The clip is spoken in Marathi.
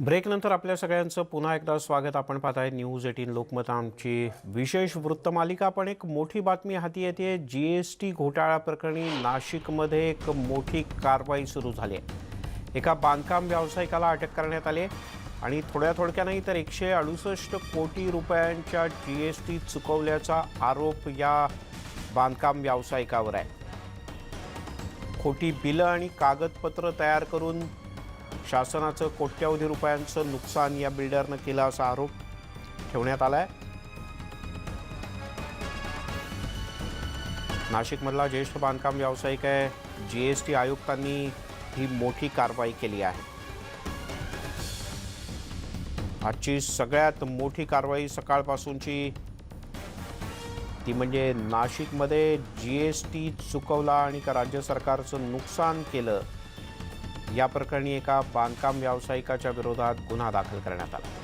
ब्रेकनंतर आपल्या सगळ्यांचं पुन्हा एकदा स्वागत. आपण पाहत आहे न्यूज एटीन लोकमत. आमची विशेष वृत्तमालिका पण एक मोठी बातमी हाती येते. जी एस टी घोटाळा प्रकरणी नाशिकमध्ये एक मोठी कारवाई सुरू झाली आहे. एका बांधकाम व्यावसायिकाला अटक करण्यात आली आणि थोड्या थोडक्या नाही तर एकशे अडुसष्ट कोटी रुपयांच्या जी एस टी चुकवल्याचा आरोप या बांधकाम व्यावसायिकावर आहे. खोटी बिलं आणि कागदपत्र तयार करून शासनाचं कोट्यवधी रुपयांचं नुकसान या बिल्डरनं केलं असा आरोप ठेवण्यात आला आहे नाशिकमधला ज्येष्ठ बांधकाम व्यावसायिक आहे. जी एस टी आयुक्तांनी ही मोठी कारवाई केली आहे. आजची सगळ्यात मोठी कारवाई सकाळपासूनची ती म्हणजे नाशिकमध्ये जी एस टी चुकवला आणि का राज्य सरकारचं नुकसान केलं या प्रकरणी एका बांधकाम व्यावसायिकाच्या विरोधात गुन्हा दाखल करण्यात आला.